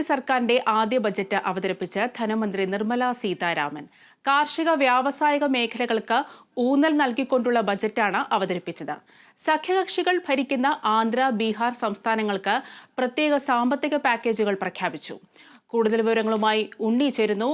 മോദി സർക്കാരിന്റെ ആദ്യ ബജറ്റ് അവതരിപ്പിച്ച് ധനമന്ത്രി നിർമ്മല സീതാരാമൻ കാർഷിക വ്യാവസായിക മേഖലകൾക്ക് ഊന്നൽ നൽകിക്കൊണ്ടുള്ള ബജറ്റാണ് അവതരിപ്പിച്ചത്. സഖ്യകക്ഷികൾ ഭരിക്കുന്ന ആന്ധ്ര ബീഹാർ സംസ്ഥാനങ്ങൾക്ക് പ്രത്യേക സാമ്പത്തിക പാക്കേജുകൾ പ്രഖ്യാപിച്ചു. കൂടുതൽ വിവരങ്ങളുമായി ഉണ്ണി ചേരുന്നു.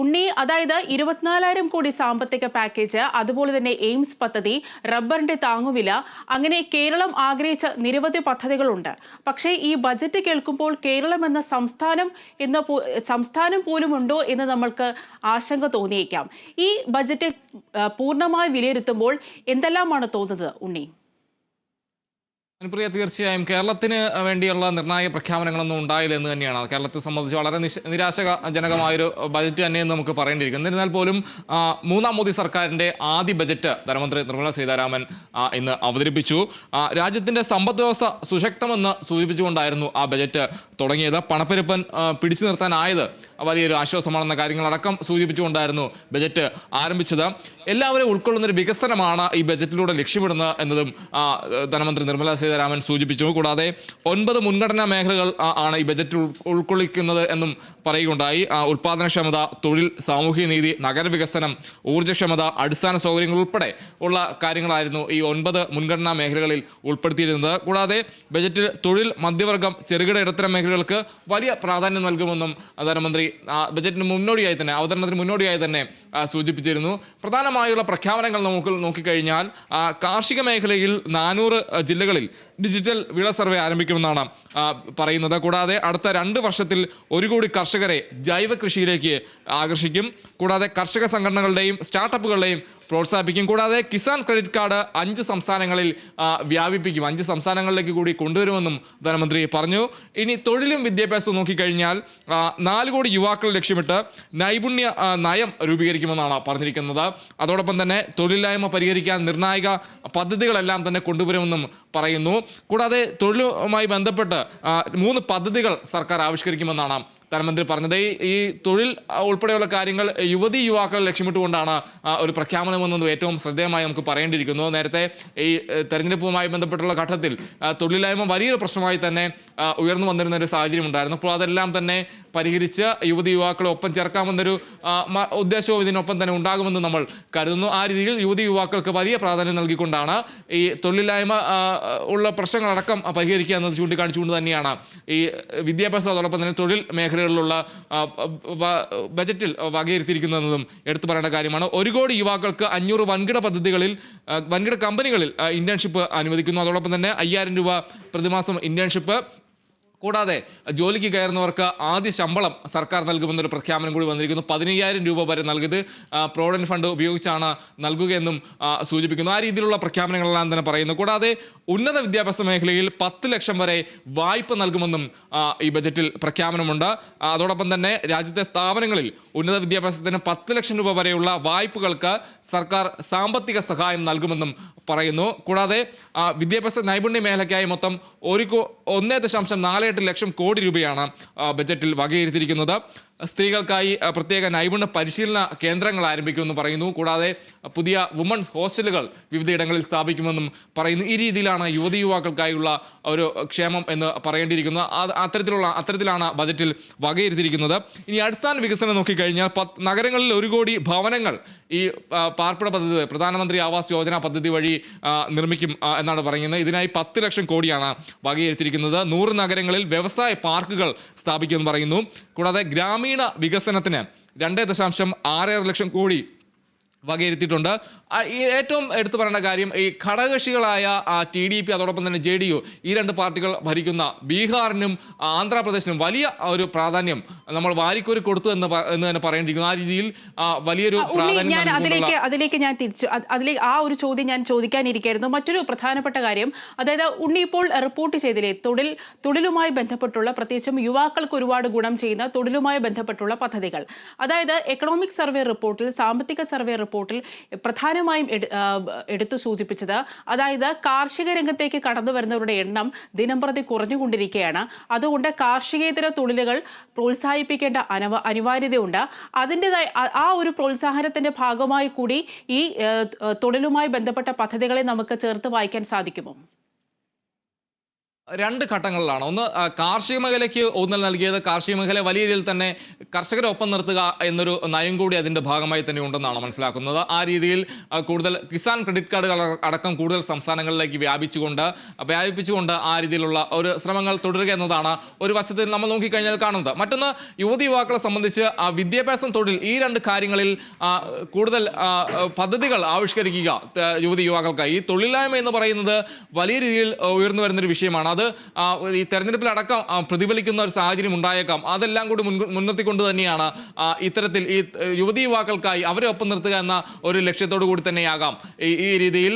ഉണ്ണി അതായത് ഇരുപത്തിനാലായിരം കോടി സാമ്പത്തിക പാക്കേജ് അതുപോലെ തന്നെ എയിംസ് പദ്ധതി റബ്ബറിന്റെ താങ്ങുവില അങ്ങനെ കേരളം ആഗ്രഹിച്ച നിരവധി പദ്ധതികളുണ്ട്. പക്ഷേ ഈ ബജറ്റ് കേൾക്കുമ്പോൾ കേരളം എന്ന സംസ്ഥാനം എന്ന സംസ്ഥാനം പോലും ഉണ്ടോ എന്ന് നമ്മൾക്ക് ആശങ്ക തോന്നിയേക്കാം. ഈ ബജറ്റ് പൂർണമായി വിലയിരുത്തുമ്പോൾ എന്തെല്ലാമാണ് തോന്നുന്നത് ഉണ്ണി? അനുപ്രിയ തീർച്ചയായും കേരളത്തിന് വേണ്ടിയുള്ള നിർണായക പ്രഖ്യാപനങ്ങളൊന്നും ഉണ്ടായില്ല എന്ന് തന്നെയാണ്. കേരളത്തെ സംബന്ധിച്ച് വളരെ നിരാശജനകമായൊരു ബജറ്റ് തന്നെയെന്ന് നമുക്ക് പറയേണ്ടിയിരിക്കും എന്നിരുന്നാൽ പോലും മൂന്നാം മോദി സർക്കാരിന്റെ ആദ്യ ബജറ്റ് ധനമന്ത്രി നിർമ്മല സീതാരാമൻ ഇന്ന് അവതരിപ്പിച്ചു. രാജ്യത്തിന്റെ സമ്പദ് വ്യവസ്ഥ സുശക്തമെന്ന് സൂചിപ്പിച്ചുകൊണ്ടായിരുന്നു ആ ബജറ്റ് തുടങ്ങിയത്. പണപ്പെരുപ്പൻ പിടിച്ചു നിർത്താനായത് വലിയൊരു ആശ്വാസമാണെന്ന കാര്യങ്ങളടക്കം സൂചിപ്പിച്ചുകൊണ്ടായിരുന്നു ബജറ്റ് ആരംഭിച്ചത്. എല്ലാവരും ഉൾക്കൊള്ളുന്ന ഒരു വികസനമാണ് ഈ ബജറ്റിലൂടെ ലക്ഷ്യമിടുന്നത് എന്നതും ധനമന്ത്രി നിർമ്മലാ സീതാരാമൻ സൂചിപ്പിച്ചു. കൂടാതെ ഒൻപത് മുൻഗണനാ മേഖലകൾ ആണ് ഈ ബജറ്റിൽ ഉൾക്കൊള്ളിക്കുന്നത് എന്നും പറയുകയുണ്ടായി. ഉൽപാദനക്ഷമത തൊഴിൽ സാമൂഹ്യ നീതി നഗരവികസനം ഊർജക്ഷമത അടിസ്ഥാന സൗകര്യങ്ങൾ ഉൾപ്പെടെ ഉള്ള കാര്യങ്ങളായിരുന്നു ഈ ഒൻപത് മുൻഗണനാ മേഖലകളിൽ ഉൾപ്പെടുത്തിയിരുന്നത്. കൂടാതെ ബജറ്റിൽ തൊഴിൽ മധ്യവർഗം ചെറുകിട ഇടത്തരം മേഖലകൾക്ക് വലിയ പ്രാധാന്യം നൽകുമെന്നും ധനമന്ത്രി ബജറ്റിന് മുന്നോടിയായി തന്നെ അവതരണത്തിന് മുന്നോടിയായി തന്നെ സൂചിപ്പിച്ചിരുന്നു. പ്രധാനമായുള്ള പ്രഖ്യാപനങ്ങൾ നമുക്ക് നോക്കിക്കഴിഞ്ഞാൽ കാർഷിക മേഖലയിൽ നാനൂറ് ജില്ലകളിൽ ഡിജിറ്റൽ വിള സർവേ ആരംഭിക്കുമെന്നാണ് പറയുന്നത്. കൂടാതെ അടുത്ത രണ്ട് വർഷത്തിൽ ഒരു കോടി കർഷകരെ ജൈവ കൃഷിയിലേക്ക് ആകർഷിക്കും. കൂടാതെ കർഷക സംഘടനകളുടെയും സ്റ്റാർട്ടപ്പുകളുടെയും പ്രോത്സാഹിപ്പിക്കും. കൂടാതെ കിസാൻ ക്രെഡിറ്റ് കാർഡ് അഞ്ച് സംസ്ഥാനങ്ങളിൽ വ്യാപിപ്പിക്കും. അഞ്ച് സംസ്ഥാനങ്ങളിലേക്ക് കൂടി കൊണ്ടുവരുമെന്നും ധനമന്ത്രി പറഞ്ഞു. ഇനി തൊഴിലും വിദ്യാഭ്യാസവും നോക്കിക്കഴിഞ്ഞാൽ നാല് കോടി യുവാക്കൾ ലക്ഷ്യമിട്ട് നൈപുണ്യ നയം രൂപീകരിക്കുമെന്നാണ് പറഞ്ഞിരിക്കുന്നത്. അതോടൊപ്പം തന്നെ തൊഴിലില്ലായ്മ പരിഹരിക്കാൻ നിർണായക പദ്ധതികളെല്ലാം തന്നെ കൊണ്ടുവരുമെന്നും പറയുന്നു. കൂടാതെ തൊഴിലുമായി ബന്ധപ്പെട്ട് മൂന്ന് പദ്ധതികൾ സർക്കാർ ആവിഷ്കരിക്കുമെന്നാണ് ധനമന്ത്രി പറഞ്ഞത്. ഈ- തൊഴിൽ ഉൾപ്പെടെയുള്ള കാര്യങ്ങൾ യുവതി യുവാക്കൾ ലക്ഷ്യമിട്ടുകൊണ്ടാണ് ഒരു പ്രഖ്യാപനം എന്നത് ഏറ്റവും ശ്രദ്ധേയമായി നമുക്ക് പറയേണ്ടിയിരിക്കുന്നു. നേരത്തെ ഈ തെരഞ്ഞെടുപ്പുമായി ബന്ധപ്പെട്ടുള്ള ഘട്ടത്തിൽ തൊഴിലില്ലായ്മ വലിയൊരു പ്രശ്നമായി തന്നെ ഉയർന്നു വന്നിരുന്ന ഒരു സാഹചര്യം ഉണ്ടായിരുന്നു. അപ്പോൾ അതെല്ലാം തന്നെ പരിഹരിച്ച് യുവതി യുവാക്കളെ ഒപ്പം ചേർക്കാമെന്നൊരു ഉദ്ദേശവും ഇതിനൊപ്പം തന്നെ ഉണ്ടാകുമെന്ന് നമ്മൾ കരുതുന്നു. ആ രീതിയിൽ യുവതി യുവാക്കൾക്ക് വലിയ പ്രാധാന്യം നൽകിക്കൊണ്ടാണ് ഈ തൊഴിലില്ലായ്മ ഉള്ള പ്രശ്നങ്ങളടക്കം പരിഹരിക്കുക എന്നത് ചൂണ്ടിക്കാണിച്ചുകൊണ്ട് തന്നെയാണ് ഈ വിദ്യാഭ്യാസം അതോടൊപ്പം തന്നെ തൊഴിൽ മേഖലകളിലുള്ള ബജറ്റിൽ വകയിരുത്തിയിരിക്കുന്നതെന്നതും എടുത്തു പറയേണ്ട കാര്യമാണ്. ഒരു കോടി യുവാക്കൾക്ക് അഞ്ഞൂറ് വൻകിട പദ്ധതികളിൽ വൻകിട കമ്പനികളിൽ ഇന്റേൺഷിപ്പ് അനുവദിക്കുന്നു. അതോടൊപ്പം തന്നെ അയ്യായിരം രൂപ പ്രതിമാസം ഇന്റേൺഷിപ്പ് കൂടാതെ ജോലിക്ക് കയറുന്നവർക്ക് ആദ്യ ശമ്പളം സർക്കാർ നൽകുമെന്നൊരു പ്രഖ്യാപനം കൂടി വന്നിരിക്കുന്നു. പതിനയ്യായിരം രൂപ വരെ നൽകിയത് പ്രോവിഡന്റ് ഫണ്ട് ഉപയോഗിച്ചാണ് നൽകുകയെന്നും സൂചിപ്പിക്കുന്നു. ആ രീതിയിലുള്ള പ്രഖ്യാപനങ്ങളെല്ലാം തന്നെ പറയുന്നു. കൂടാതെ ഉന്നത വിദ്യാഭ്യാസ മേഖലയിൽ പത്ത് ലക്ഷം വരെ വായ്പ നൽകുമെന്നും ഈ ബജറ്റിൽ പ്രഖ്യാപനമുണ്ട്. അതോടൊപ്പം തന്നെ രാജ്യത്തെ സ്ഥാപനങ്ങളിൽ ഉന്നത വിദ്യാഭ്യാസത്തിന് പത്ത് ലക്ഷം രൂപ വരെയുള്ള വായ്പകൾക്ക് സർക്കാർ സാമ്പത്തിക സഹായം നൽകുമെന്നും പറയുന്നു. കൂടാതെ വിദ്യാഭ്യാസ നൈപുണ്യ മേഖലയ്ക്കായി മൊത്തം ഒരു ഒന്നേ ദശാംശം നാല് എട്ട് ലക്ഷം കോടി രൂപയാണ് ബജറ്റിൽ വകയിരുത്തിയിരിക്കുന്നത്. സ്ത്രീകൾക്കായി പ്രത്യേക നൈപുണ്യ പരിശീലന കേന്ദ്രങ്ങൾ ആരംഭിക്കുമെന്ന് പറയുന്നു. കൂടാതെ പുതിയ വുമൺസ് ഹോസ്റ്റലുകൾ വിവിധയിടങ്ങളിൽ സ്ഥാപിക്കുമെന്നും പറയുന്നു. ഈ രീതിയിലാണ് യുവതി യുവാക്കൾക്കായുള്ള ഒരു ക്ഷേമം എന്ന് പറയേണ്ടിയിരിക്കുന്നത് അത് അത്തരത്തിലുള്ള അത്തരത്തിലാണ് ബജറ്റിൽ വകയിരുത്തിയിരിക്കുന്നത്. ഇനി അടിസ്ഥാന വികസനം നോക്കിക്കഴിഞ്ഞാൽ പത്ത് നഗരങ്ങളിൽ ഒരു കോടി ഭവനങ്ങൾ ഈ പാർപ്പിട പദ്ധതി പ്രധാനമന്ത്രി ആവാസ് യോജന പദ്ധതി വഴി നിർമ്മിക്കും എന്നാണ് പറയുന്നത്. ഇതിനായി പത്ത് ലക്ഷം കോടിയാണ് വകയിരുത്തിയിരിക്കുന്നത്. നൂറ് നഗരങ്ങളിൽ വ്യവസായ പാർക്കുകൾ സ്ഥാപിക്കുമെന്ന് പറയുന്നു. കൂടാതെ ഗ്രാമീണ വികസനത്തിന് രണ്ട് ദശാംശം ആറ് ലക്ഷം കോടി വകയിരുത്തിയിട്ടുണ്ട്. ഈ ഏറ്റവും എടുത്തു പറയേണ്ട കാര്യം ഈ ഘടകകക്ഷികളായ ടി ഡി പി അതോടൊപ്പം തന്നെ ജെ ഡി യു ഈ രണ്ട് പാർട്ടികൾ ഭരിക്കുന്ന ബീഹാറിനും ആന്ധ്രാപ്രദേശിനും വലിയ ഒരു പ്രാധാന്യം നമ്മൾ വാരിക്കോരി കൊടുത്തു എന്ന് എന്ന് തന്നെ പറയേണ്ടിയിരിക്കുന്നു. ആ രീതിയിൽ വലിയൊരു ഞാൻ അതിലേക്ക് അതിലേക്ക് ഞാൻ തിരിച്ചു. അത് അതിലേക്ക് ആ ഒരു ചോദ്യം ഞാൻ ചോദിക്കാനിരിക്കായിരുന്നു. മറ്റൊരു പ്രധാനപ്പെട്ട കാര്യം അതായത് ഉണ്ണി ഇപ്പോൾ റിപ്പോർട്ട് ചെയ്തില്ലേ തൊഴിൽ തൊഴിലുമായി ബന്ധപ്പെട്ടുള്ള പ്രത്യേകിച്ചും യുവാക്കൾക്ക് ഒരുപാട് ഗുണം ചെയ്യുന്ന തൊഴിലുമായി ബന്ധപ്പെട്ടുള്ള പദ്ധതികൾ. അതായത് എക്കണോമിക് സർവേ റിപ്പോർട്ടിൽ സാമ്പത്തിക സർവേ റിപ്പോർട്ടിൽ പ്രധാനമായും എടുത്തു സൂചിപ്പിച്ചത്. അതായത് കാർഷിക രംഗത്തേക്ക് കടന്നു വരുന്നവരുടെ എണ്ണം ദിനംപ്രതി കുറഞ്ഞുകൊണ്ടിരിക്കുകയാണ്. അതുകൊണ്ട് കാർഷികേതര തൊഴിലുകൾ പ്രോത്സാഹിപ്പിക്കേണ്ട അനവ അനിവാര്യതയുണ്ട്. അതിന്റെതായ ആ ഒരു പ്രോത്സാഹനത്തിന്റെ ഭാഗമായി കൂടി ഈ തൊഴിലുമായി ബന്ധപ്പെട്ട പദ്ധതികളെ നമുക്ക് ചേർത്ത് വായിക്കാൻ സാധിക്കുമോ? രണ്ട് ഘട്ടങ്ങളിലാണ്. ഒന്ന് കാർഷിക മേഖലയ്ക്ക് ഊന്നൽ നൽകിയത് കാർഷിക മേഖല വലിയ രീതിയിൽ തന്നെ കർഷകരെ ഒപ്പം നിർത്തുക എന്നൊരു നയം കൂടി അതിന്റെ ഭാഗമായി തന്നെ ഉണ്ടെന്നാണ് മനസ്സിലാക്കുന്നത്. ആ രീതിയിൽ കൂടുതൽ കിസാൻ ക്രെഡിറ്റ് കാർഡുകൾ അടക്കം കൂടുതൽ സംസ്ഥാനങ്ങളിലേക്ക് വ്യാപിച്ചുകൊണ്ട് വ്യാപിപ്പിച്ചുകൊണ്ട് ആ രീതിയിലുള്ള ഒരു ശ്രമങ്ങൾ തുടരുക എന്നതാണ് ഒരു വശത്തിൽ നമ്മൾ നോക്കിക്കഴിഞ്ഞാൽ കാണുന്നത്. മറ്റൊന്ന് യുവതി യുവാക്കളെ സംബന്ധിച്ച് വിദ്യാഭ്യാസം തൊഴിൽ ഈ രണ്ട് കാര്യങ്ങളിൽ കൂടുതൽ പദ്ധതികൾ ആവിഷ്കരിക്കുക യുവതി യുവാക്കൾക്കായി ഈ തൊഴിലില്ലായ്മ എന്ന് പറയുന്നത് വലിയ രീതിയിൽ ഉയർന്നു വരുന്നൊരു വിഷയമാണ്. അത് ഈ തെരഞ്ഞെടുപ്പിലടക്കം പ്രതിഫലിക്കുന്ന ഒരു സാഹചര്യം ഉണ്ടായേക്കാം. അതെല്ലാം കൂടി മുൻനിർത്തിക്കൊണ്ട് തന്നെയാണ് ഇത്തരത്തിൽ ഈ യുവതി യുവാക്കൾക്കായി അവരെ ഒപ്പം നിർത്തുക എന്ന ഒരു ലക്ഷ്യത്തോടു കൂടി തന്നെയാകാം. ഈ രീതിയിൽ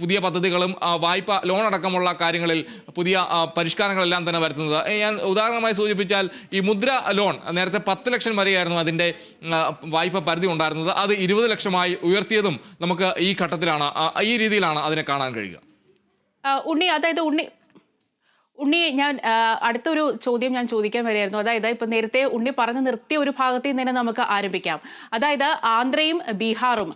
പുതിയ പദ്ധതികളും വായ്പ ലോൺ അടക്കമുള്ള കാര്യങ്ങളിൽ പുതിയ പരിഷ്കാരങ്ങളെല്ലാം തന്നെ വരുത്തുന്നത്. ഞാൻ ഉദാഹരണമായി സൂചിപ്പിച്ചാൽ ഈ മുദ്ര ലോൺ നേരത്തെ പത്ത് ലക്ഷം വരെയായിരുന്നു അതിന്റെ വായ്പ പരിധി ഉണ്ടായിരുന്നത്. അത് ഇരുപത് ലക്ഷമായി ഉയർത്തിയതും നമുക്ക് ഈ ഘട്ടത്തിലാണ് ഈ രീതിയിലാണ് അതിനെ കാണാൻ കഴിയുക. ഉണ്ണി അതായത് ഉണ്ണി ഉണ്ണി ഞാൻ അടുത്തൊരു ചോദ്യം ഞാൻ ചോദിക്കാൻ വരികയായിരുന്നു അതായത് ഇപ്പം നേരത്തെ ഉണ്ണി പറഞ്ഞു നിർത്തിയ ഒരു ഭാഗത്തിൽ നിന്ന് തന്നെ നമുക്ക് ആരംഭിക്കാം. അതായത് ആന്ധ്രയും ബീഹാറും.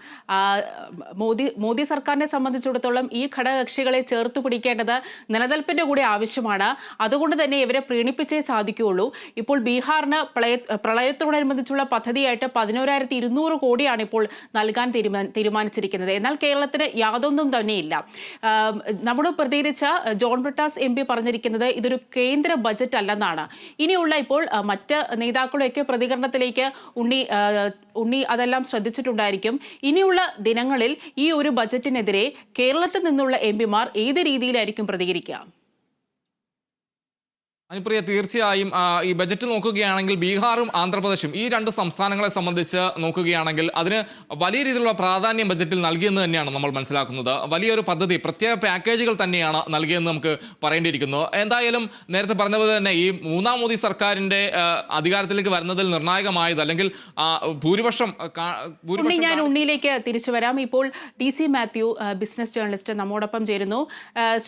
മോദി മോദി സർക്കാരിനെ സംബന്ധിച്ചിടത്തോളം ഈ ഘടകകക്ഷികളെ ചേർത്ത് പിടിക്കേണ്ടത് നിലനിൽപ്പിന്റെ കൂടെ ആവശ്യമാണ്. അതുകൊണ്ട് തന്നെ ഇവരെ പ്രീണിപ്പിച്ചേ സാധിക്കുകയുള്ളൂ. ഇപ്പോൾ ബീഹാറിന് പ്രളയ പ്രളയത്തോടനുബന്ധിച്ചുള്ള പദ്ധതിയായിട്ട് പതിനോരായിരത്തി ഇരുന്നൂറ് കോടിയാണ് ഇപ്പോൾ നൽകാൻ തീരുമാ തീരുമാനിച്ചിരിക്കുന്നത്. എന്നാൽ കേരളത്തിന് യാതൊന്നും തന്നെയില്ല. നമ്മോട് പ്രതികരിച്ച ജോൺ ബ്രിട്ടാസ് എം പി പറഞ്ഞിരിക്കുന്നത് ഇതൊരു കേന്ദ്ര ബജറ്റ് അല്ലെന്നാണ്. ഇനിയുള്ള ഇപ്പോൾ മറ്റ് നേതാക്കളെയൊക്കെ പ്രതികരണത്തിലേക്ക് ഉണ്ണി ഉണ്ണി അതെല്ലാം ശ്രദ്ധിച്ചിട്ടുണ്ടായിരിക്കും. ഇനിയുള്ള ദിനങ്ങളിൽ ഈ ഒരു ബജറ്റിനെതിരെ കേരളത്തിൽ നിന്നുള്ള എം പിമാർ ഏത് രീതിയിലായിരിക്കും പ്രതികരിക്കുക? അനുപ്രിയ തീർച്ചയായും ഈ ബജറ്റ് നോക്കുകയാണെങ്കിൽ ബീഹാറും ആന്ധ്രാപ്രദേശും ഈ രണ്ട് സംസ്ഥാനങ്ങളെ സംബന്ധിച്ച് നോക്കുകയാണെങ്കിൽ അതിന് വലിയ രീതിയിലുള്ള പ്രാധാന്യം ബജറ്റിൽ നൽകിയെന്ന് തന്നെയാണ് നമ്മൾ മനസ്സിലാക്കുന്നത്. വലിയൊരു പദ്ധതി പ്രത്യേക പാക്കേജുകൾ തന്നെയാണ് നൽകിയെന്ന് നമുക്ക് പറയേണ്ടിയിരിക്കുന്നു. എന്തായാലും നേരത്തെ പറഞ്ഞപോലെ തന്നെ ഈ മൂന്നാം മോദി സർക്കാരിന്റെ അധികാരത്തിലേക്ക് വരുന്നതിൽ നിർണായകമായത് അല്ലെങ്കിൽ ഭൂരിപക്ഷം ഞാൻ ഉണ്ണിയിലേക്ക് തിരിച്ചു വരാം. ഇപ്പോൾ D C Mathew business journalist നമ്മോടൊപ്പം ചേരുന്നു.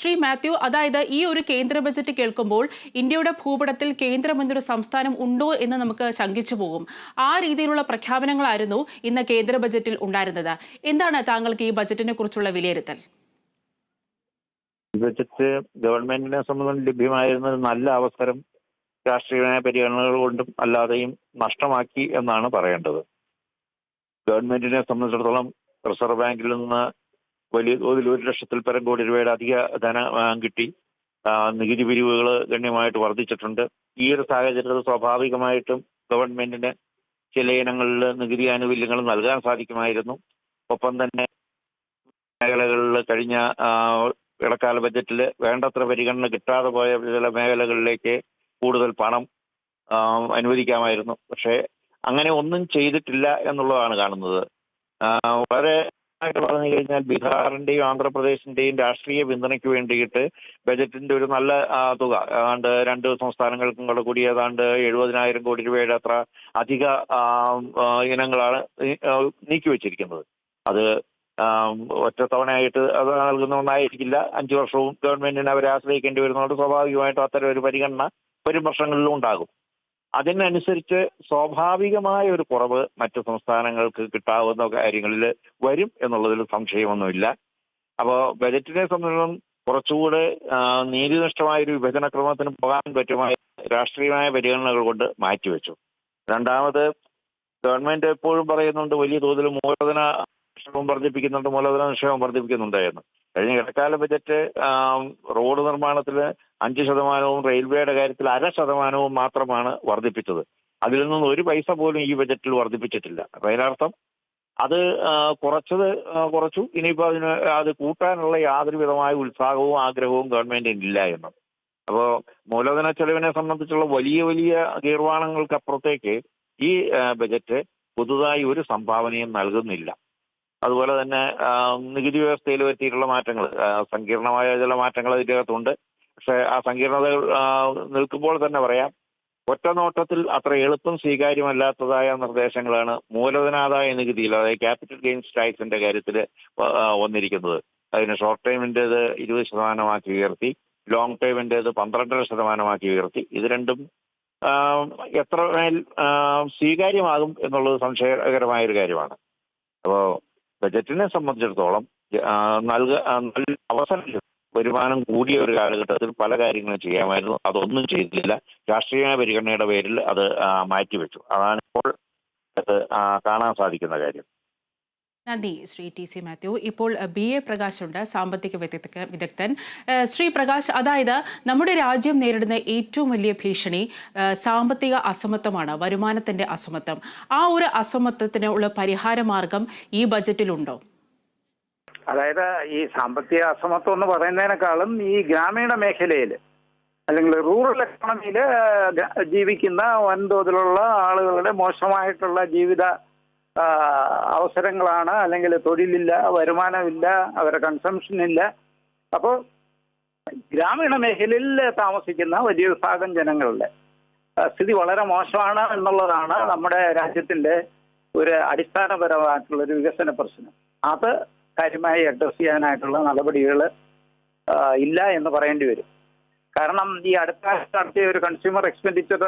ശ്രീ മാത്യു അതായത് ഈ ഒരു കേന്ദ്ര ബജറ്റ് കേൾക്കുമ്പോൾ ഇന്ത്യയുടെ ഭൂപടത്തിൽ കേന്ദ്രം എന്നൊരു സംസ്ഥാനം ഉണ്ടോ എന്ന് നമുക്ക് ശങ്കിച്ചു പോകും. ആ രീതിയിലുള്ള പ്രഖ്യാപനങ്ങളായിരുന്നു ഇന്ന് കേന്ദ്ര ബജറ്റിൽ ഉണ്ടായിരുന്നത്. എന്താണ് താങ്കൾക്ക് ഈ ബജറ്റിനെ കുറിച്ചുള്ള വിലയിരുത്തൽ? ബജറ്റ് ഗവൺമെന്റിനെ സംബന്ധിച്ച് ലഭ്യമായിരുന്ന ഒരു നല്ല അവസരം രാഷ്ട്രീയമായ പരിഗണനകൾ കൊണ്ടും അല്ലാതെയും നഷ്ടമാക്കി എന്നാണ് പറയേണ്ടത്. ഗവൺമെന്റിനെ സംബന്ധിച്ചിടത്തോളം റിസർവ് ബാങ്കിൽ നിന്ന് വലിയ തോതിൽ ഒരു ലക്ഷത്തിൽ പരം കോടി രൂപയുടെ അധിക ധനം കിട്ടി. നികുതി പിരിവുകൾ ഗണ്യമായിട്ട് വർദ്ധിച്ചിട്ടുണ്ട്. ഈ ഒരു സാഹചര്യത്തിൽ സ്വാഭാവികമായിട്ടും ഗവൺമെന്റിന് ചില ഇനങ്ങളിൽ നികുതി ആനുകൂല്യങ്ങൾ നൽകാൻ സാധിക്കുമായിരുന്നു. ഒപ്പം തന്നെ മേഖലകളിൽ കഴിഞ്ഞ ഇടക്കാല ബജറ്റിൽ വേണ്ടത്ര പരിഗണന കിട്ടാതെ പോയ ചില മേഖലകളിലേക്ക് കൂടുതൽ പണം അനുവദിക്കാമായിരുന്നു. പക്ഷേ അങ്ങനെ ഒന്നും ചെയ്തിട്ടില്ല എന്നുള്ളതാണ് കാണുന്നത്. വളരെ ആയിട്ട് പറഞ്ഞു കഴിഞ്ഞാൽ ബീഹാറിന്റെയും ആന്ധ്രാപ്രദേശിന്റെയും രാഷ്ട്രീയ പിന്തുണയ്ക്ക് വേണ്ടിയിട്ട് ബജറ്റിന്റെ ഒരു നല്ല തുക. ഏതാണ്ട് രണ്ട് സംസ്ഥാനങ്ങൾക്കും കൂടെ കൂടി ഏതാണ്ട് എഴുപതിനായിരം കോടി രൂപയുടെ അത്ര അധിക ഇനങ്ങളാണ് നീക്കി വെച്ചിരിക്കുന്നത്. നീക്കിവെച്ചിരിക്കുന്നത് അത് ഒറ്റ ഒറ്റത്തവണയായിട്ട് അത് നൽകുന്ന ഒന്നായിരിക്കില്ല. അഞ്ചു വർഷവും ഗവൺമെന്റിനെ അവരെ ആശ്രയിക്കേണ്ടി വരുന്നതുകൊണ്ട് സ്വാഭാവികമായിട്ടും അത്തരം ഒരു പരിഗണന വരും വർഷങ്ങളിലും ഉണ്ടാകും. അതിനനുസരിച്ച് സ്വാഭാവികമായ ഒരു കുറവ് മറ്റ് സംസ്ഥാനങ്ങൾക്ക് കിട്ടാവുന്ന കാര്യങ്ങളിൽ വരും എന്നുള്ളതിൽ സംശയമൊന്നുമില്ല. അപ്പോൾ ബജറ്റിനെ സംബന്ധിച്ചും കുറച്ചുകൂടെ നീതിനിഷ്ഠമായ ഒരു വിഭജന ക്രമത്തിന് പോകാൻ പറ്റുമായ രാഷ്ട്രീയമായ പരിഗണനകൾ കൊണ്ട് മാറ്റിവെച്ചു. രണ്ടാമത് ഗവൺമെന്റ് എപ്പോഴും പറയുന്നുണ്ട് വലിയ തോതിൽ മൂലധന നിക്ഷേപം വർദ്ധിപ്പിക്കുന്നുണ്ട് മൂലധന നിക്ഷേപം വർദ്ധിപ്പിക്കുന്നുണ്ട് എന്ന്. കഴിഞ്ഞ ഇടക്കാല ബജറ്റ് റോഡ് നിർമ്മാണത്തിൽ അഞ്ച് ശതമാനവും റെയിൽവേയുടെ കാര്യത്തിൽ അര ശതമാനവും മാത്രമാണ് വർദ്ധിപ്പിച്ചത്. അതിൽ നിന്നും ഒരു പൈസ പോലും ഈ ബജറ്റിൽ വർദ്ധിപ്പിച്ചിട്ടില്ല. അപ്പൊ അതിനർത്ഥം അത് കുറച്ചത് കുറച്ചു. ഇനിയിപ്പോൾ അതിന് അത് കൂട്ടാനുള്ള യാതൊരു വിധമായ ഉത്സാഹവും ആഗ്രഹവും ഗവൺമെന്റിന് ഇല്ല എന്ന്. അപ്പോൾ മൂലധന ചെലവിനെ സംബന്ധിച്ചുള്ള വലിയ വലിയ ഗീർവാണങ്ങൾക്കപ്പുറത്തേക്ക് ഈ ബജറ്റ് പുതുതായി ഒരു സംഭാവനയും നൽകുന്നില്ല. അതുപോലെ തന്നെ നികുതി വ്യവസ്ഥയിൽ വരുത്തിയിട്ടുള്ള മാറ്റങ്ങൾ സങ്കീർണമായ ചില മാറ്റങ്ങൾ ഇതിന്റെ അകത്തുണ്ട്. പക്ഷേ ആ സങ്കീർണതകൾ നിൽക്കുമ്പോൾ തന്നെ പറയാം ഒറ്റ നോട്ടത്തിൽ അത്ര എളുപ്പം സ്വീകാര്യമല്ലാത്തതായ നിർദ്ദേശങ്ങളാണ് മൂലധനാദായ നികുതിയിൽ അതായത് ക്യാപിറ്റൽ ഗെയിൻസ് ടാക്സിന്റെ കാര്യത്തിൽ വന്നിരിക്കുന്നത്. അതിന് ഷോർട്ട് ടൈമിന്റേത് ഇരുപത് ശതമാനമാക്കി ഉയർത്തി ലോങ് ടൈമിന്റേത് പന്ത്രണ്ടര ശതമാനമാക്കി ഉയർത്തി. ഇത് രണ്ടും എത്രമേൽ എത്ര മേൽ സ്വീകാര്യമാകും എന്നുള്ളത് സംശയകരമായ ഒരു കാര്യമാണ്. അപ്പോൾ ബജറ്റിനെ സംബന്ധിച്ചിടത്തോളം നൽക അവസരം. വരുമാനം കൂടിയ ഒരു കാലഘട്ടത്തിൽ പല കാര്യങ്ങളും ചെയ്യാമായിരുന്നു. അതൊന്നും ചെയ്തില്ല. രാഷ്ട്രീയ പരിഗണനയുടെ പേരിൽ അത് മാറ്റിവെച്ചു. അതാണ് ഇപ്പോൾ അത് കാണാൻ സാധിക്കുന്ന കാര്യം. നന്ദി ശ്രീ ടി സി മാത്യു. ഇപ്പോൾ ബി എ പ്രകാശ് ഉണ്ട് സാമ്പത്തിക വിദഗ്ധ വിദഗ്ധൻ. ശ്രീ പ്രകാശ് അതായത് നമ്മുടെ രാജ്യം നേരിടുന്ന ഏറ്റവും വലിയ ഭീഷണി സാമ്പത്തിക അസമത്വമാണ് വരുമാനത്തിന്റെ അസമത്വം. ആ ഒരു അസമത്വത്തിന് ഉള്ള പരിഹാര മാർഗം ഈ ബജറ്റിലുണ്ടോ? അതായത് ഈ സാമ്പത്തിക അസമത്വം എന്ന് പറയുന്നതിനേക്കാളും ഈ ഗ്രാമീണ മേഖലയിൽ അല്ലെങ്കിൽ റൂറൽ എക്കണമിയിൽ ജീവിക്കുന്ന വൻതോതിലുള്ള ആളുകളുടെ മോശമായിട്ടുള്ള ജീവിത അവസരങ്ങളാണ്. അല്ലെങ്കിൽ തൊഴിലില്ല വരുമാനമില്ല അവരുടെ കൺസംഷൻ ഇല്ല. അപ്പോൾ ഗ്രാമീണ മേഖലയിൽ താമസിക്കുന്ന വലിയ വിഭാഗം ജനങ്ങളുടെ സ്ഥിതി വളരെ മോശമാണ് എന്നുള്ളതാണ് നമ്മുടെ രാജ്യത്തിന്റെ ഒരു അടിസ്ഥാനപരമായിട്ടുള്ള ഒരു വികസന പ്രശ്നം. അത് കാര്യമായി അഡ്രസ് ചെയ്യാനായിട്ടുള്ള നടപടികൾ ഇല്ല എന്ന് പറയേണ്ടി വരും. കാരണം ഈ അടുത്ത നടത്തിയ ഒരു കൺസ്യൂമർ എക്സ്പെൻഡിച്ചർ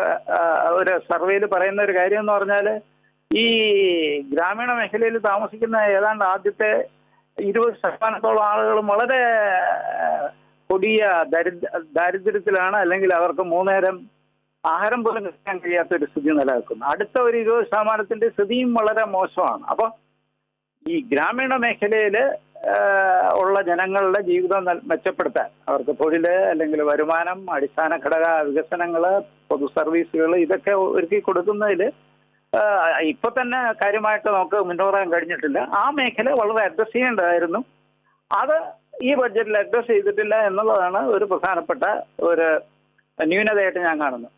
ഒരു സർവേയിൽ പറയുന്ന ഒരു കാര്യം എന്ന് പറഞ്ഞാൽ ഈ ഗ്രാമീണ മേഖലയിൽ താമസിക്കുന്ന ഏതാണ്ട് ആദ്യത്തെ ഇരുപത് ശതമാനത്തോളം ആളുകളും വളരെ കൊടിയ ദരിദ്ര ദാരിദ്ര്യത്തിലാണ് അല്ലെങ്കിൽ അവർക്ക് മൂന്നേരം ആഹാരം പോലും കഴിക്കാൻ കഴിയാത്ത ഒരു സ്ഥിതി നിലനിൽക്കുന്നു. അടുത്ത ഒരു ഇരുപത് ശതമാനത്തിന്റെ സ്ഥിതിയും വളരെ മോശമാണ്. അപ്പോൾ ഈ ഗ്രാമീണ മേഖലയിൽ ഉള്ള ജനങ്ങളുടെ ജീവിതം മെച്ചപ്പെടുത്താൻ അവർക്ക് തൊഴിൽ അല്ലെങ്കിൽ വരുമാനം അടിസ്ഥാന ഘടക വികസനങ്ങൾ പൊതു സർവീസുകൾ ഇതൊക്കെ ഒരുക്കി കൊടുക്കുന്നതിൽ ഇപ്പൊ തന്നെ കാര്യമായിട്ട് നമുക്ക് മുന്നോറാൻ കഴിഞ്ഞിട്ടില്ല. ആ മേഖല വളരെ അഡ്രസ് ചെയ്യേണ്ടതായിരുന്നു. അത് ഈ ബഡ്ജറ്റിൽ അഡ്രസ് ചെയ്തിട്ടില്ല എന്നുള്ളതാണ് ഒരു പ്രധാനപ്പെട്ട ഒരു ന്യൂനതയായിട്ട് ഞാൻ കാണുന്നത്.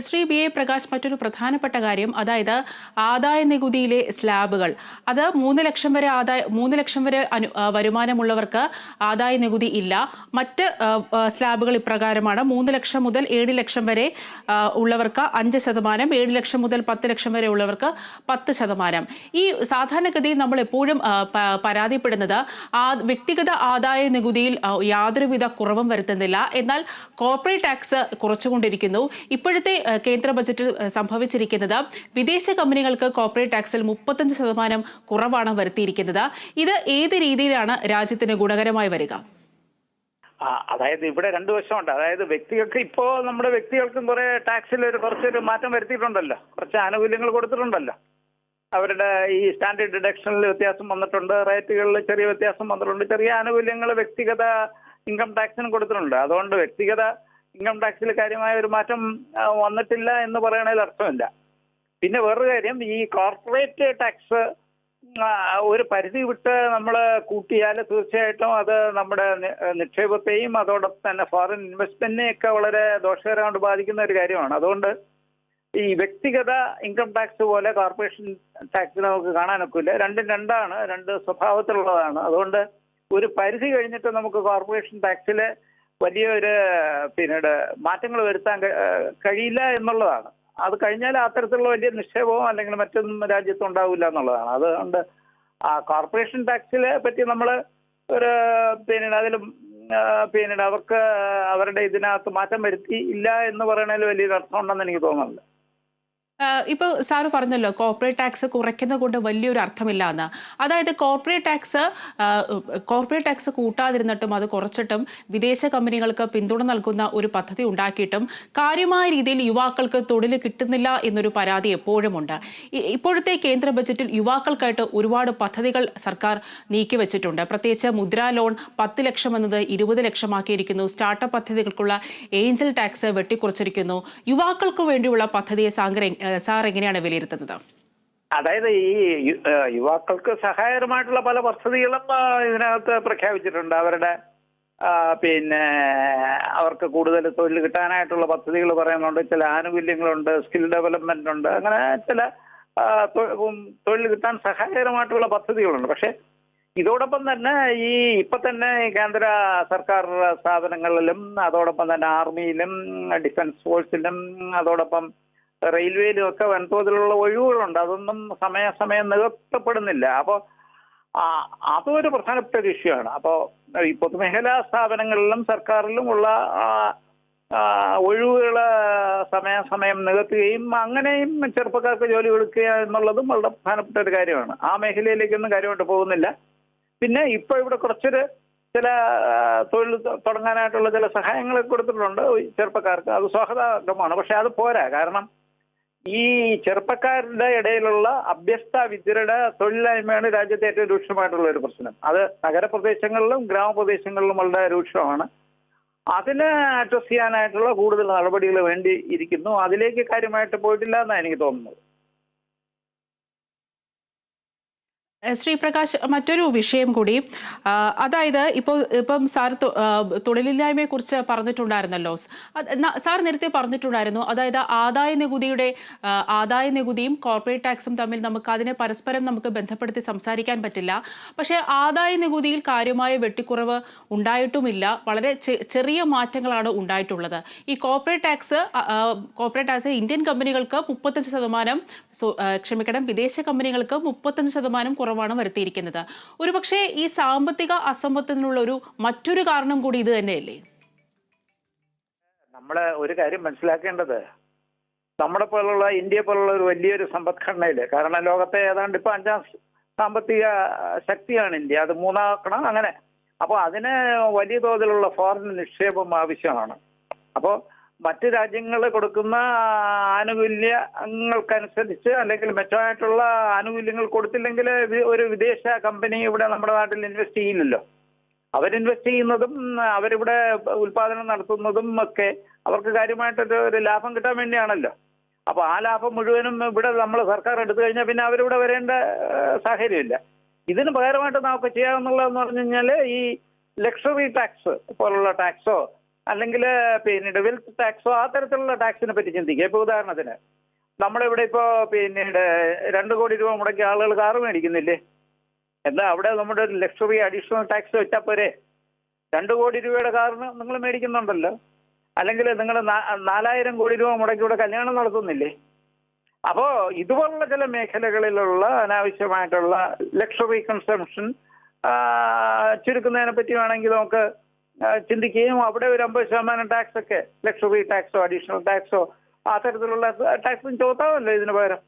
ശ്രീ ബി എ പ്രകാശ് മറ്റൊരു പ്രധാനപ്പെട്ട കാര്യം അതായത് ആദായ നികുതിയിലെ സ്ലാബുകൾ. അത് മൂന്ന് ലക്ഷം വരെ ആദായ മൂന്ന് ലക്ഷം വരെ അനു വരുമാനമുള്ളവർക്ക് ആദായ നികുതി ഇല്ല. മറ്റ് സ്ലാബുകൾ ഇപ്രകാരമാണ്. മൂന്ന് ലക്ഷം മുതൽ ഏഴ് ലക്ഷം വരെ ഉള്ളവർക്ക് അഞ്ച് ശതമാനം ഏഴ് ലക്ഷം മുതൽ പത്ത് ലക്ഷം വരെ ഉള്ളവർക്ക് പത്ത് ശതമാനം. ഈ സാധാരണഗതിയിൽ നമ്മൾ എപ്പോഴും പരാതിപ്പെടുന്നത് ആ വ്യക്തിഗത ആദായ നികുതിയിൽ യാതൊരുവിധ കുറവും വരുത്തുന്നില്ല. എന്നാൽ കോർപ്പറേറ്റ് ടാക്സ് കുറച്ചുകൊണ്ടിരിക്കുന്നു. ഇപ്പോഴത്തെ ആ, കേന്ദ്ര ബജറ്റിൽ സംഭവിച്ചിരിക്കുന്നത് വിദേശ കമ്പനികൾക്ക് കോർപ്പറേറ്റ് ടാക്സിൽ മുപ്പത്തഞ്ച് ശതമാനം കുറവാണ് വരുത്തിയിരിക്കുന്നത്. ഇത് ഏത് രീതിയിലാണ് രാജ്യത്തിന് ഗുണകരമായി വരിക? അതായത് ഇവിടെ രണ്ടു വശമുണ്ട്. അതായത് വ്യക്തികൾക്ക് ഇപ്പോ നമ്മുടെ വ്യക്തികൾക്കും കുറെ ടാക്സിൽ ഒരു കുറച്ചൊരു മാറ്റം വരുത്തിയിട്ടുണ്ടല്ലോ. കുറച്ച് ആനുകൂല്യങ്ങൾ കൊടുത്തിട്ടുണ്ടല്ലോ. അവരുടെ ഈ സ്റ്റാൻഡേർഡ് ഡിഡക്ഷനിൽ വ്യത്യാസം വന്നിട്ടുണ്ട്. റേറ്റുകളിൽ ചെറിയ വ്യത്യാസം വന്നിട്ടുണ്ട്. ചെറിയ ആനുകൂല്യങ്ങൾ വ്യക്തിഗത ഇൻകം ടാക്സിന് കൊടുത്തിട്ടുണ്ട്. അതുകൊണ്ട് വ്യക്തിഗത ഇൻകം ടാക്സിൽ കാര്യമായ ഒരു മാറ്റം വന്നിട്ടില്ല എന്ന് പറയണതിൽ അർത്ഥമില്ല. പിന്നെ വേറൊരു കാര്യം ഈ കോർപ്പറേറ്റ് ടാക്സ് ഒരു പരിധി വിട്ട് നമ്മൾ കൂട്ടിയാൽ തീർച്ചയായിട്ടും അത് നമ്മുടെ നിക്ഷേപത്തെയും അതോടൊപ്പം തന്നെ ഫോറിൻ ഇൻവെസ്റ്റ്മെന്റിനെയൊക്കെ വളരെ ദോഷകരമായിട്ട് ബാധിക്കുന്ന ഒരു കാര്യമാണ്. അതുകൊണ്ട് ഈ വ്യക്തിഗത ഇൻകം ടാക്സ് പോലെ കോർപ്പറേഷൻ ടാക്സ് നമുക്ക് കാണാനൊക്കില്ല. രണ്ടും രണ്ടാണ് രണ്ട് സ്വഭാവത്തിലുള്ളതാണ്. അതുകൊണ്ട് ഒരു പരിധി കഴിഞ്ഞിട്ട് നമുക്ക് കോർപ്പറേഷൻ ടാക്സിൽ വലിയൊരു പിന്നീട് മാറ്റങ്ങൾ വരുത്താൻ കഴിയില്ല എന്നുള്ളതാണ്. അത് കഴിഞ്ഞാൽ അത്തരത്തിലുള്ള വലിയ നിക്ഷേപവും അല്ലെങ്കിൽ മറ്റൊന്നും രാജ്യത്ത് ഉണ്ടാവില്ല എന്നുള്ളതാണ്. അതുകൊണ്ട് ആ കോർപ്പറേഷൻ ടാക്സിനെ പറ്റി നമ്മൾ ഒരു പിന്നീട് അതിലും പിന്നീട് അവർക്ക് അവരുടെ ഇതിനകത്ത് മാറ്റം വരുത്തി ഇല്ല എന്ന് പറയണതിൽ വലിയൊരു അർത്ഥമുണ്ടെന്ന് എനിക്ക് തോന്നുന്നില്ല. ഇപ്പോൾ സാറ് പറഞ്ഞല്ലോ കോർപ്പറേറ്റ് ടാക്സ് കുറയ്ക്കുന്നത് കൊണ്ട് വലിയൊരു അർത്ഥമില്ല എന്ന് അതായത് കോർപ്പറേറ്റ് ടാക്സ് കോർപ്പറേറ്റ് ടാക്സ് കൂട്ടാതിരുന്നിട്ടും അത് കുറച്ചിട്ടും വിദേശ കമ്പനികൾക്ക് പിന്തുണ നൽകുന്ന ഒരു പദ്ധതി ഉണ്ടാക്കിയിട്ടും കാര്യമായ രീതിയിൽ യുവാക്കൾക്ക് തൊഴിൽ കിട്ടുന്നില്ല എന്നൊരു പരാതി എപ്പോഴുമുണ്ട്. ഇപ്പോഴത്തെ കേന്ദ്ര ബജറ്റിൽ യുവാക്കൾക്കായിട്ട് ഒരുപാട് പദ്ധതികൾ സർക്കാർ നീക്കിവെച്ചിട്ടുണ്ട് പ്രത്യേകിച്ച് മുദ്രാ ലോൺ പത്ത് ലക്ഷം എന്നത് ഇരുപത് ലക്ഷമാക്കിയിരിക്കുന്നു. സ്റ്റാർട്ടപ്പ് പദ്ധതികൾക്കുള്ള ഏഞ്ചൽ ടാക്സ് വെട്ടിക്കുറച്ചിരിക്കുന്നു. യുവാക്കൾക്ക് വേണ്ടിയുള്ള പദ്ധതിയെ സാങ്കര സാർ എങ്ങനെയാണ് വിലയിരുത്തുന്നത്? അതായത് ഈ യുവാക്കൾക്ക് സഹായകരമായിട്ടുള്ള പല പദ്ധതികളും ഇതിനകത്ത് പ്രഖ്യാപിച്ചിട്ടുണ്ട്. അവരുടെ പിന്നെ അവർക്ക് കൂടുതൽ തൊഴിൽ കിട്ടാനായിട്ടുള്ള പദ്ധതികൾ പറയുന്നുണ്ട്. ചില ആനുകൂല്യങ്ങളുണ്ട് സ്കിൽ ഡെവലപ്മെന്റ് ഉണ്ട്. അങ്ങനെ ചില തൊഴിൽ കിട്ടാൻ സഹായകരമായിട്ടുള്ള പദ്ധതികളുണ്ട്. പക്ഷെ ഇതോടൊപ്പം തന്നെ ഈ ഇപ്പൊ തന്നെ കേന്ദ്ര സർക്കാർ സ്ഥാപനങ്ങളിലും അതോടൊപ്പം തന്നെ ആർമിയിലും ഡിഫൻസ് ഫോഴ്സിലും അതോടൊപ്പം റെയിൽവേയിലും ഒക്കെ വൻതോതിലുള്ള ഒഴിവുകളുണ്ട്. അതൊന്നും സമയാസമയം നികത്തപ്പെടുന്നില്ല. അപ്പോൾ അതും ഒരു പ്രധാനപ്പെട്ട ഒരു ഇഷ്യൂ ആണ് അപ്പോൾ ഈ പൊതുമേഖലാ സ്ഥാപനങ്ങളിലും സർക്കാരിലും ഉള്ള ഒഴിവുകൾ സമയാസമയം നികത്തുകയും അങ്ങനെയും ചെറുപ്പക്കാർക്ക് ജോലി കൊടുക്കുക എന്നുള്ളതും വളരെ പ്രധാനപ്പെട്ട ഒരു കാര്യമാണ്. ആ മേഖലയിലേക്കൊന്നും കാര്യമായിട്ട് പോകുന്നില്ല. പിന്നെ ഇപ്പോൾ ഇവിടെ കുറച്ചൊരു ചില തൊഴിൽ തുടങ്ങാനായിട്ടുള്ള ചില സഹായങ്ങളൊക്കെ കൊടുത്തിട്ടുണ്ട്. ചെറുപ്പക്കാർക്ക് അത് സ്വാഗതമാണ് പക്ഷെ അത് പോരാ. കാരണം ഈ ചെറുപ്പക്കാരുടെ ഇടയിലുള്ള അഭ്യസ്ത വിദ്യരുടെ തൊഴിലില്ലായ്മയാണ് രാജ്യത്തെ ഏറ്റവും രൂക്ഷമായിട്ടുള്ള ഒരു പ്രശ്നം. അത് നഗരപ്രദേശങ്ങളിലും ഗ്രാമപ്രദേശങ്ങളിലും വളരെ രൂക്ഷമാണ്. അതിനെ അഡ്രസ് ചെയ്യാനായിട്ടുള്ള കൂടുതൽ നടപടികൾ വേണ്ടി ഇരിക്കുന്നു. അതിലേക്ക് കാര്യമായിട്ട് പോയിട്ടില്ല എന്നാണ് എനിക്ക് തോന്നുന്നത്. ശ്രീപ്രകാശ് മറ്റൊരു വിഷയം കൂടി അതായത് ഇപ്പോൾ ഇപ്പം സാർ തൊഴിലില്ലായ്മയെ കുറിച്ച് പറഞ്ഞിട്ടുണ്ടായിരുന്നല്ലോ. സാർ നേരത്തെ പറഞ്ഞിട്ടുണ്ടായിരുന്നു. അതായത് ആദായ നികുതിയുടെ ആദായ നികുതിയും കോർപ്പറേറ്റ് ടാക്സും തമ്മിൽ നമുക്ക് അതിനെ പരസ്പരം നമുക്ക് ബന്ധപ്പെടുത്തി സംസാരിക്കാൻ പറ്റില്ല. പക്ഷേ ആദായ നികുതിയിൽ കാര്യമായ വെട്ടിക്കുറവ് ഉണ്ടായിട്ടുമില്ല. വളരെ ചെറിയ മാറ്റങ്ങളാണ് ഉണ്ടായിട്ടുള്ളത്. ഈ corporate tax corporate tax Indian കമ്പനികൾക്ക് മുപ്പത്തഞ്ച് ശതമാനം ക്ഷമിക്കണം വിദേശ കമ്പനികൾക്ക് മുപ്പത്തഞ്ച് ശതമാനം കുറവാണ് വരുത്തിയിരിക്കുന്നത്. ഒരുപക്ഷെ ഈ സാമ്പത്തിക അസമത്വത്തിനുള്ള ഒരു മറ്റൊരു കാരണം കൂടി ഇത് തന്നെയല്ലേ? നമ്മൾ ഒരു കാര്യം മനസ്സിലാക്കേണ്ടത് നമ്മളെ പോലുള്ള ഇന്ത്യയെ പോലുള്ള ഒരു വലിയൊരു സമ്പദ്ഘടനയിൽ കാരണം ലോകത്തെ ഏതാണ്ട് ഇപ്പൊ അഞ്ചാം സാമ്പത്തിക ശക്തിയാണ് ഇന്ത്യ. അത് മൂന്നാക്കണം അങ്ങനെ. അപ്പോൾ അതിന് വലിയ തോതിലുള്ള ഫോറിൻ നിക്ഷേപം ആവശ്യമാണ്. അപ്പോൾ മറ്റ് രാജ്യങ്ങൾ കൊടുക്കുന്ന ആനുകൂല്യങ്ങൾക്കനുസരിച്ച് അല്ലെങ്കിൽ മെച്ചമായിട്ടുള്ള ആനുകൂല്യങ്ങൾ കൊടുത്തില്ലെങ്കിൽ ഒരു വിദേശ കമ്പനി ഇവിടെ നമ്മുടെ നാട്ടിൽ ഇൻവെസ്റ്റ് ചെയ്യില്ലല്ലോ അവരിൻവെസ്റ്റ് ചെയ്യുന്നതും അവരിവിടെ ഉൽപാദനം നടത്തുന്നതും ഒക്കെ അവർക്ക് കാര്യമായിട്ടൊരു ഒരു ലാഭം കിട്ടാൻ വേണ്ടിയാണല്ലോ. അപ്പോൾ ആ ലാഭം മുഴുവനും ഇവിടെ നമ്മൾ സർക്കാർ എടുത്തു കഴിഞ്ഞാൽ പിന്നെ അവരിവിടെ വരേണ്ട സാഹചര്യമില്ല. ഇതിന് പകരമായിട്ട് നമുക്ക് ചെയ്യാവുന്നുള്ളതെന്ന് പറഞ്ഞു കഴിഞ്ഞാൽ ഈ ലക്ഷറി ടാക്സ് പോലുള്ള ടാക്സോ അല്ലെങ്കിൽ പിന്നീട് വെൽത്ത് ടാക്സോ ആ തരത്തിലുള്ള ടാക്സിനെ പറ്റി ചിന്തിക്കുക. ഇപ്പൊ ഉദാഹരണത്തിന് നമ്മളിവിടെ ഇപ്പോ പിന്നീട് രണ്ട് കോടി രൂപ മുടക്കി ആളുകൾ കാറ് മേടിക്കുന്നില്ലേ? എന്നാൽ അവിടെ നമ്മുടെ ഒരു ലക്ഷറി അഡീഷണൽ ടാക്സ് വെച്ചാൽ പോരെ? രണ്ട് കോടി രൂപയുടെ കാറിന് നിങ്ങൾ മേടിക്കുന്നുണ്ടല്ലോ. അല്ലെങ്കിൽ നിങ്ങൾ നാലായിരം കോടി രൂപ മുടക്കി ഇവിടെ കല്യാണം നടത്തുന്നില്ലേ? അപ്പോൾ ഇതുപോലുള്ള ചില മേഖലകളിലുള്ള അനാവശ്യമായിട്ടുള്ള ലക്ഷറി കൺസംഷൻ ചുരുക്കുന്നതിനെ പറ്റി വേണമെങ്കിൽ നമുക്ക് ചിന്തിക്കുകയും അവിടെ ഒരു അമ്പത് ശതമാനം ടാക്സ് ഒക്കെ ലക്ഷറി ടാക്സോ അഡീഷണൽ ടാക്സോ ആ തരത്തിലുള്ള ടാക്സും ചോദിക്കാമല്ലോ ഇതിന് പകരം.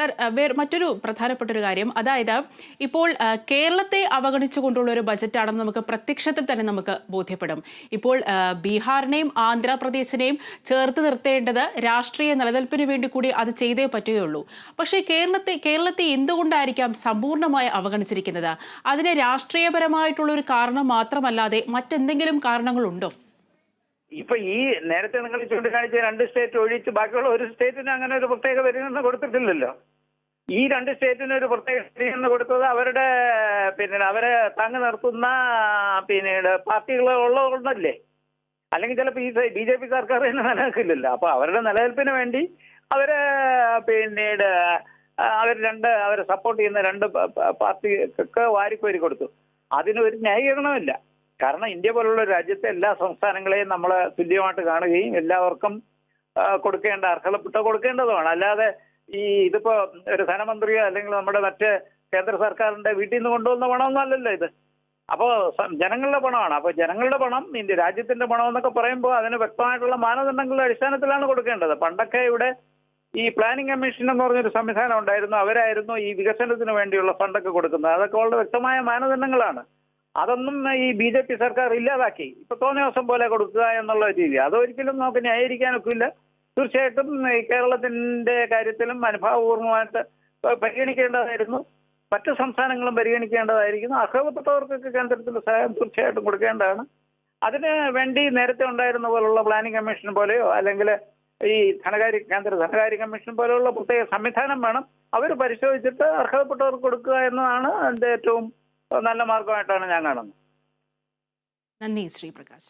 സാർ മറ്റൊരു പ്രധാനപ്പെട്ട ഒരു കാര്യം. അതായത് ഇപ്പോൾ കേരളത്തെ അവഗണിച്ചുകൊണ്ടുള്ള ഒരു ബജറ്റാണെന്ന് നമുക്ക് പ്രത്യക്ഷത്തിൽ തന്നെ നമുക്ക് ബോധ്യപ്പെടും. ഇപ്പോൾ ബീഹാറിനെയും ആന്ധ്രാപ്രദേശിനെയും ചേർത്ത് നിർത്തേണ്ടത് രാഷ്ട്രീയ നിലനിൽപ്പിന് വേണ്ടി കൂടി അത് ചെയ്തേ പറ്റുകയുള്ളൂ. പക്ഷേ കേരളത്തെ കേരളത്തെ എന്തുകൊണ്ടായിരിക്കാം സമ്പൂർണമായി അവഗണിച്ചിരിക്കുന്നത്? അതിന് രാഷ്ട്രീയപരമായിട്ടുള്ള ഒരു കാരണം മാത്രമല്ലാതെ മറ്റെന്തെങ്കിലും കാരണങ്ങളുണ്ടോ? ഇപ്പൊ ഈ നേരത്തെ നിങ്ങൾ ചൂണ്ടിക്കാണിച്ച രണ്ട് സ്റ്റേറ്റ് ഒഴിച്ച് ബാക്കിയുള്ള ഒരു സ്റ്റേറ്റിന് അങ്ങനെ ഒരു പ്രത്യേക പരിഗണന കൊടുത്തിട്ടില്ലല്ലോ. ഈ രണ്ട് സ്റ്റേറ്റിന് ഒരു പ്രത്യേക സ്ത്രീയെന്ന് കൊടുത്തത് അവരുടെ പിന്നെ അവരെ താങ്ങി നിർത്തുന്ന പിന്നീട് പാർട്ടികൾ ഉള്ളതുകൊണ്ടല്ലേ അല്ലെങ്കിൽ ചിലപ്പോൾ ഈ ബി ജെ പി സർക്കാർ തന്നെ നിലനിൽക്കില്ലല്ലോ. അപ്പൊ അവരുടെ നിലനിൽപ്പിന് വേണ്ടി അവർ പിന്നീട് അവർ രണ്ട് അവരെ സപ്പോർട്ട് ചെയ്യുന്ന രണ്ട് പാർട്ടിക്കൊക്കെ വാരിക്കോരി കൊടുത്തു. അതിന് ഒരു ന്യായീകരണമില്ല കാരണം ഇന്ത്യ പോലുള്ള രാജ്യത്തെ എല്ലാ സംസ്ഥാനങ്ങളെയും നമ്മൾ തുല്യമായിട്ട് കാണുകയും എല്ലാവർക്കും കൊടുക്കേണ്ട അർഹതപ്പെട്ട കൊടുക്കേണ്ടതുമാണ്. അല്ലാതെ ഈ ഇതിപ്പോ ഒരു ധനമന്ത്രിയോ അല്ലെങ്കിൽ നമ്മുടെ മറ്റ് കേന്ദ്ര സർക്കാരിന്റെ വീട്ടിൽ നിന്ന് കൊണ്ടുവന്ന പണമൊന്നല്ലല്ലോ ഇത്. അപ്പോൾ ജനങ്ങളുടെ പണമാണ്. അപ്പോൾ ജനങ്ങളുടെ പണം ഇന്ത്യ രാജ്യത്തിന്റെ പണം എന്നൊക്കെ പറയുമ്പോൾ അതിന് വ്യക്തമായിട്ടുള്ള മാനദണ്ഡങ്ങളുടെ അടിസ്ഥാനത്തിലാണ് കൊടുക്കേണ്ടത്. പണ്ടൊക്കെ ഇവിടെ ഈ പ്ലാനിംഗ് കമ്മീഷൻ എന്ന് പറഞ്ഞൊരു സംവിധാനം ഉണ്ടായിരുന്നു. അവരായിരുന്നു ഈ വികസനത്തിന് വേണ്ടിയുള്ള ഫണ്ടൊക്കെ കൊടുക്കുന്നത്. അതൊക്കെ വളരെ വ്യക്തമായ മാനദണ്ഡങ്ങളാണ്. അതൊന്നും ഈ ബി ജെ പി സർക്കാർ ഇല്ലാതാക്കി. ഇപ്പൊ തോന്നിയ ദിവസം പോലെ കൊടുക്കുക എന്നുള്ള രീതി അതൊരിക്കലും നമുക്ക് ന്യായീകരിക്കാനൊക്കില്ല. തീർച്ചയായിട്ടും കേരളത്തിന്റെ കാര്യത്തിലും അനുഭാവപൂർവമായിട്ട് പരിഗണിക്കേണ്ടതായിരുന്നു. മറ്റു സംസ്ഥാനങ്ങളും പരിഗണിക്കേണ്ടതായിരിക്കുന്നു. അർഹതപ്പെട്ടവർക്കൊക്കെ കേന്ദ്രത്തിന്റെ സഹായം തീർച്ചയായിട്ടും കൊടുക്കേണ്ടതാണ്. അതിന് വേണ്ടി നേരത്തെ ഉണ്ടായിരുന്ന പോലുള്ള പ്ലാനിംഗ് കമ്മീഷൻ പോലെയോ അല്ലെങ്കിൽ ഈ ധനകാര്യ കേന്ദ്ര ധനകാര്യ കമ്മീഷൻ പോലെയുള്ള പ്രത്യേക സംവിധാനം വേണം. അവർ പരിശോധിച്ചിട്ട് അർഹതപ്പെട്ടവർക്ക് കൊടുക്കുക എന്നതാണ് അതിന്റെ ഏറ്റവും നല്ല മാർഗമായിട്ടാണ് ഞാൻ കാണുന്നത്. നന്ദി ശ്രീപ്രകാശ്.